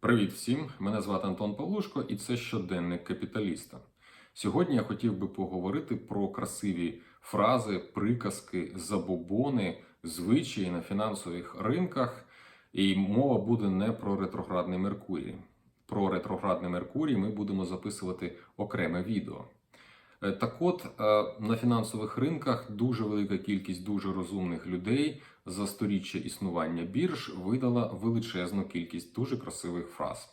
Привіт всім! Мене звати Антон Павлушко, і це щоденник капіталіста. Сьогодні я хотів би поговорити про красиві фрази, приказки, забобони, звичаї на фінансових ринках. І мова буде не про ретроградний Меркурій. Про ретроградний Меркурій ми будемо записувати окреме відео. Е, Так от, е, на фінансових ринках дуже велика кількість дуже розумних людей за сторіччя існування бірж видала величезну кількість дуже красивих фраз.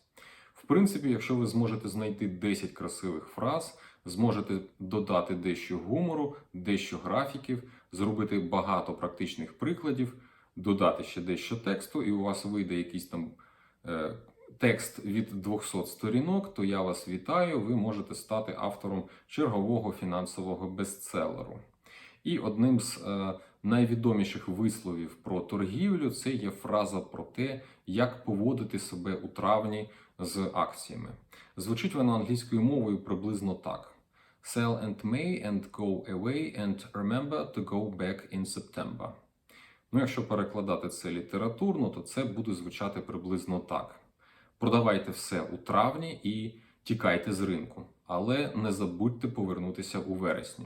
В принципі, якщо ви зможете знайти 10 красивих фраз, зможете додати дещо гумору, дещо графіків, зробити багато практичних прикладів, додати ще дещо тексту, і у вас вийде якийсь там е, текст від 200 сторінок, то я вас вітаю. Ви можете стати автором чергового фінансового бестселеру. І одним з е, найвідоміших висловів про торгівлю це є фраза про те, як поводити себе у травні з акціями. Звучить вона англійською мовою приблизно так: Sell and May and go away and remember to go back in September. Ну, якщо перекладати це літературно, то це буде звучати приблизно так: продавайте все у травні і тікайте з ринку, але не забудьте повернутися у вересні.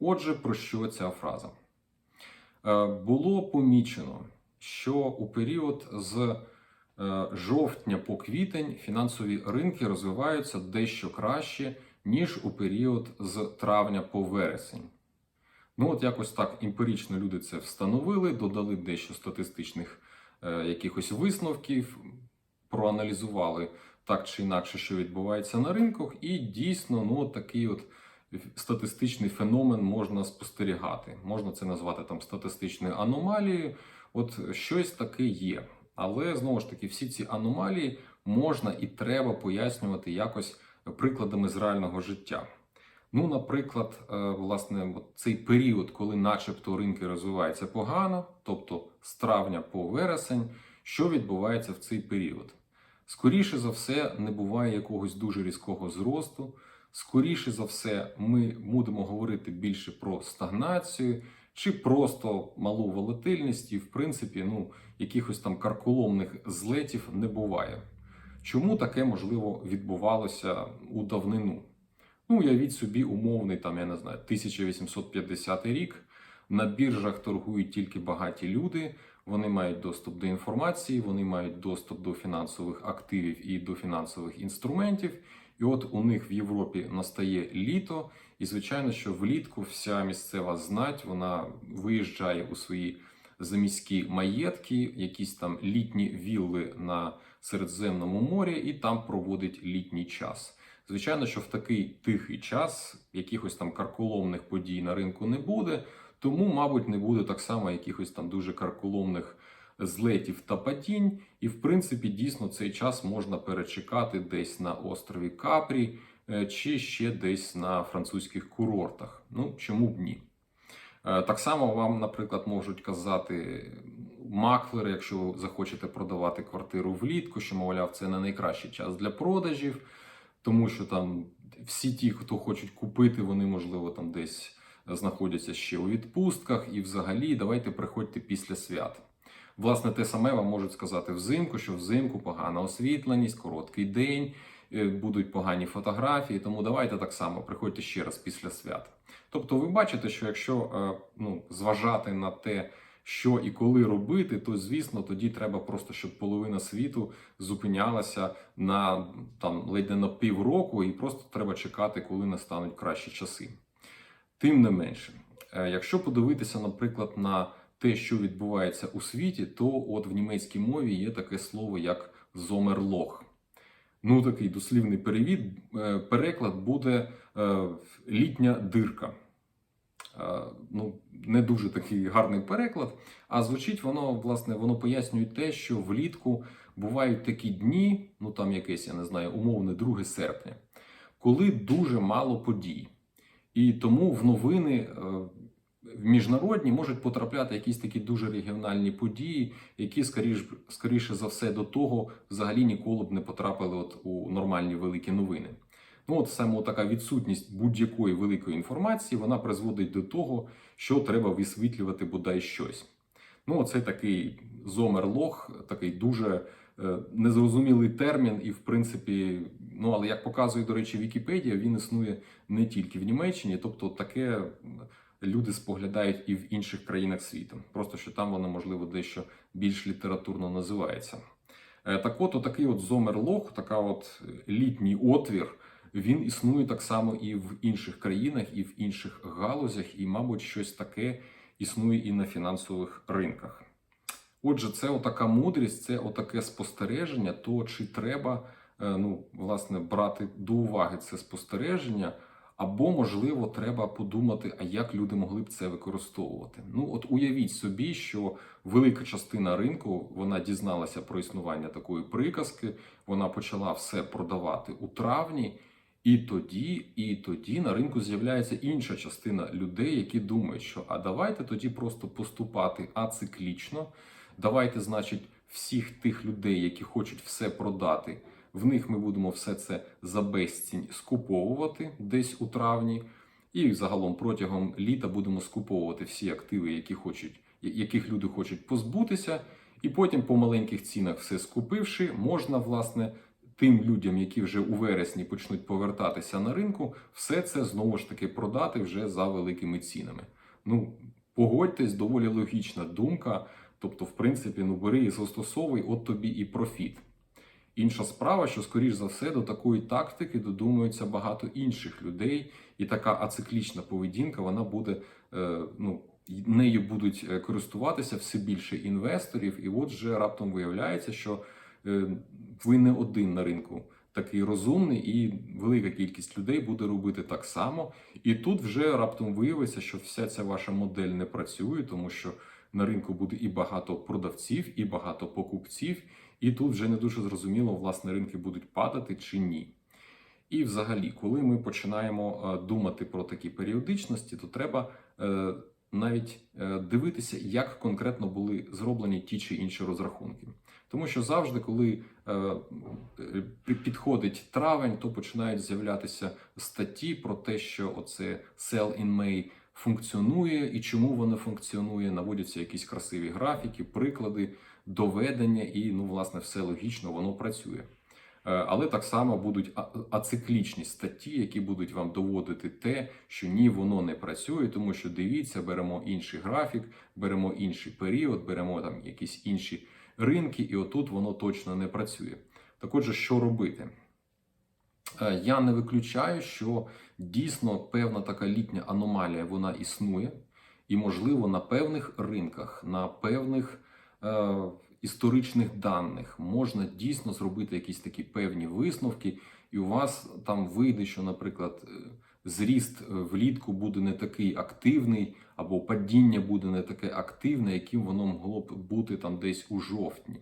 Отже, про що ця фраза? Е, Було помічено, що у період з е, жовтня по квітень фінансові ринки розвиваються дещо краще, ніж у період з травня по вересень. Ну, от якось так емпірично люди це встановили, додали дещо статистичних е, якихось висновків, проаналізували так чи інакше, що відбувається на ринках, і дійсно, ну, такий от статистичний феномен можна спостерігати. Можна це назвати там статистичною аномалією. От щось таке є. Але знову ж таки, всі ці аномалії можна і треба пояснювати якось прикладами з реального життя. Ну, наприклад, е, власне, цей період, коли, начебто, ринки розвиваються погано, тобто з травня по вересень, що відбувається в цей період? Скоріше за все, не буває якогось дуже різкого зросту. Скоріше за все, ми будемо говорити більше про стагнацію чи просто малу волатильність, і в принципі, ну, якихось там карколомних злетів не буває. Чому таке можливо відбувалося у давнину? Ну, уявіть собі, умовний там, я не знаю, 1850 рік. На біржах торгують тільки багаті люди, вони мають доступ до інформації, вони мають доступ до фінансових активів і до фінансових інструментів. І от у них в Європі настає літо, і звичайно, що влітку вся місцева знать вона виїжджає у свої заміські маєтки, якісь там літні вілли на Середземному морі, і там проводить літній час. Звичайно, що в такий тихий час якихось там карколомних подій на ринку не буде, тому, мабуть, не буде так само якихось там дуже карколомних злетів та падінь. І, в принципі, дійсно цей час можна перечекати десь на острові Капрі е, чи ще десь на французьких курортах. Ну, чому б ні? Е, Так само вам, наприклад, можуть казати маклери, якщо ви захочете продавати квартиру влітку, що, мовляв, це не найкращий час для продажів, тому що там всі ті, хто хочуть купити, вони, можливо, там десь знаходяться ще у відпустках, і взагалі давайте приходьте після свят. Власне, те саме вам можуть сказати взимку, що взимку погана освітленість, короткий день, е, будуть погані фотографії. Тому давайте так само приходьте ще раз після свят. Тобто, ви бачите, що якщо е, ну, зважати на те, що і коли робити, то звісно тоді треба просто, щоб половина світу зупинялася на там ледь не на півроку, і просто треба чекати, коли настануть кращі часи. Тим не менше, е, якщо подивитися, наприклад, на те, що відбувається у світі, то от в німецькій мові є таке слово як зомерлох. Ну, такий дослівний перевід, е, переклад буде е, літня дирка. Е, Ну, не дуже такий гарний переклад. А звучить воно, власне, воно пояснює те, що влітку бувають такі дні, ну там якесь, я не знаю, умовне 2 серпня, коли дуже мало подій. І тому в новини міжнародні можуть потрапляти якісь такі дуже регіональні події, які скоріш, скоріше за все до того взагалі ніколи б не потрапили от у нормальні великі новини. Ну, от саме така відсутність будь-якої великої інформації вона призводить до того, що треба висвітлювати бодай щось. Ну, це такий зомерлог, такий дуже е, незрозумілий термін, і в принципі, ну але як показує, до речі, Вікіпедія, він існує не тільки в Німеччині, тобто таке люди споглядають і в інших країнах світу. Просто що там воно, можливо, дещо більш літературно називається. Е, Так от, отакий от зомерлог, така от літній отвір, він існує так само і в інших країнах, і в інших галузях, і, мабуть, щось таке існує і на фінансових ринках. Отже, це отака мудрість, це отаке спостереження, то чи треба ну, власне, брати до уваги це спостереження, або, можливо, треба подумати, а як люди могли б це використовувати. Ну, от уявіть собі, що велика частина ринку вона дізналася про існування такої приказки, вона почала все продавати у травні. І тоді, і тоді на ринку з'являється інша частина людей, які думають, що а давайте тоді просто поступати ациклічно. Давайте, значить, всіх тих людей, які хочуть все продати, в них ми будемо все це за безцінь скуповувати десь у травні. І загалом протягом літа будемо скуповувати всі активи, які хочуть, яких люди хочуть позбутися. І потім по маленьких цінах все скупивши, можна власне тим людям, які вже у вересні почнуть повертатися на ринку, все це знову ж таки продати вже за великими цінами. Ну, погодьтесь, доволі логічна думка. Тобто, в принципі, ну бери і застосовуй, от тобі і профіт. Інша справа, що, скоріш за все, до такої тактики додумується багато інших людей, і така ациклічна поведінка вона буде е, ну. Нею будуть е, користуватися все більше інвесторів, і от вже раптом виявляється, що е, ви не один на ринку такий розумний, і велика кількість людей буде робити так само. І тут вже раптом виявиться, що вся ця ваша модель не працює, тому що на ринку буде і багато продавців, і багато покупців, і тут вже не дуже зрозуміло, власне, ринки будуть падати чи ні. І, взагалі, коли ми починаємо е, думати про такі періодичності, то треба е, навіть е, дивитися, як конкретно були зроблені ті чи інші розрахунки. Тому що завжди, коли підходить травень, то починають з'являтися статті про те, що оце sell in May функціонує і чому воно функціонує. Наводяться якісь красиві графіки, приклади, доведення, і ну, власне, все логічно, воно працює. Але так само будуть ациклічні статті, які будуть вам доводити те, що ні, воно не працює, тому що дивіться, беремо інший графік, беремо інший період, беремо там якісь інші ринки, і отут воно точно не працює. Так отже, що робити? Я не виключаю, що дійсно певна така літня аномалія вона існує, і, можливо, на певних ринках, на певних е, історичних даних можна дійсно зробити якісь такі певні висновки, і у вас там вийде, що, наприклад, зріст влітку буде не такий активний, або падіння буде не таке активне, яким воно могло б бути там десь у жовтні.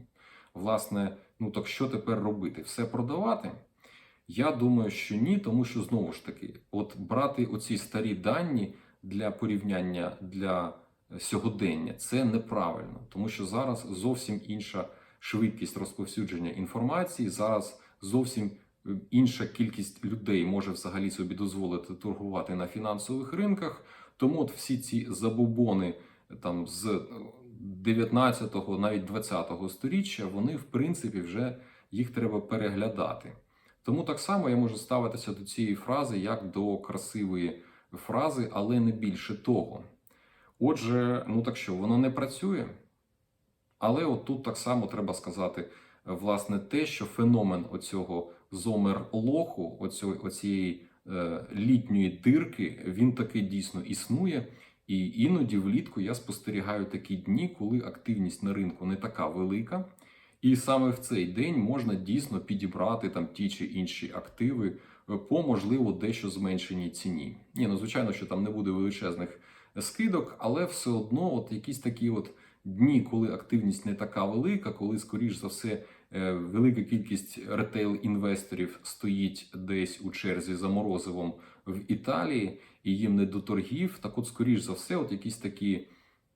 Власне, ну так що тепер робити? Все продавати? Я думаю, що ні, тому що знову ж таки, от брати оці старі дані для порівняння для сьогодення це неправильно, тому що зараз зовсім інша швидкість розповсюдження інформації. Зараз зовсім інша кількість людей може взагалі собі дозволити торгувати на фінансових ринках. Тому от всі ці забобони там з 19-го, навіть 20-го сторіччя, вони в принципі вже їх треба переглядати. Тому так само я можу ставитися до цієї фрази як до красивої фрази, але не більше того. Отже, ну так що, воно не працює. Але от тут так само треба сказати, власне, те, що феномен оцього зомер-лоху, оцієї е, літньої дирки, він таки дійсно існує. І іноді влітку я спостерігаю такі дні, коли активність на ринку не така велика. І саме в цей день можна дійсно підібрати там ті чи інші активи по можливо дещо зменшеній ціні. Ні, ну звичайно, що там не буде величезних скидок, але все одно, от якісь такі от дні, коли активність не така велика, коли, скоріш за все, е, велика кількість ретейл-інвесторів стоїть десь у черзі за морозивом в Італії, і їм не до торгів. Так, от, скоріш за все, от якісь такі.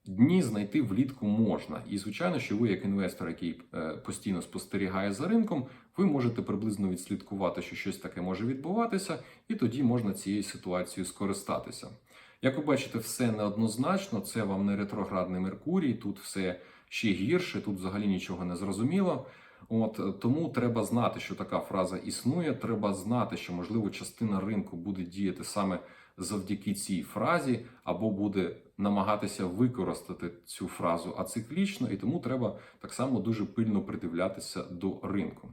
Дні знайти влітку можна, і звичайно, що ви, як інвестор, який е, постійно спостерігає за ринком, ви можете приблизно відслідкувати, що щось таке може відбуватися, і тоді можна цією ситуацією скористатися. Як ви бачите, все неоднозначно, це вам не ретроградний Меркурій, тут все ще гірше, тут взагалі нічого не зрозуміло. От тому треба знати, що така фраза існує. Треба знати, що можливо частина ринку буде діяти саме завдяки цій фразі, або буде намагатися використати цю фразу ациклічно, і тому треба так само дуже пильно придивлятися до ринку.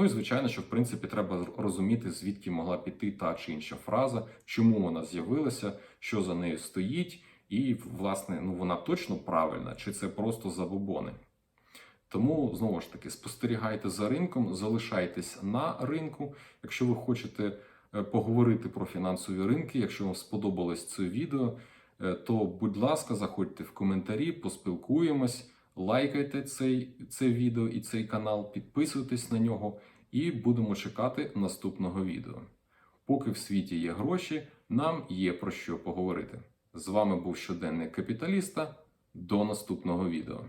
Ну і звичайно, що в принципі треба розуміти, звідки могла піти та чи інша фраза, чому вона з'явилася, що за нею стоїть, і власне ну вона точно правильна, чи це просто забобони. Тому знову ж таки спостерігайте за ринком, залишайтесь на ринку. Якщо ви хочете е, поговорити про фінансові ринки, якщо вам сподобалось це відео, е, то будь ласка, заходьте в коментарі, поспілкуємось, лайкайте цей, це відео і цей канал, підписуйтесь на нього, і будемо чекати наступного відео. Поки в світі є гроші, нам є про що поговорити. З вами був щоденник капіталіста. До наступного відео.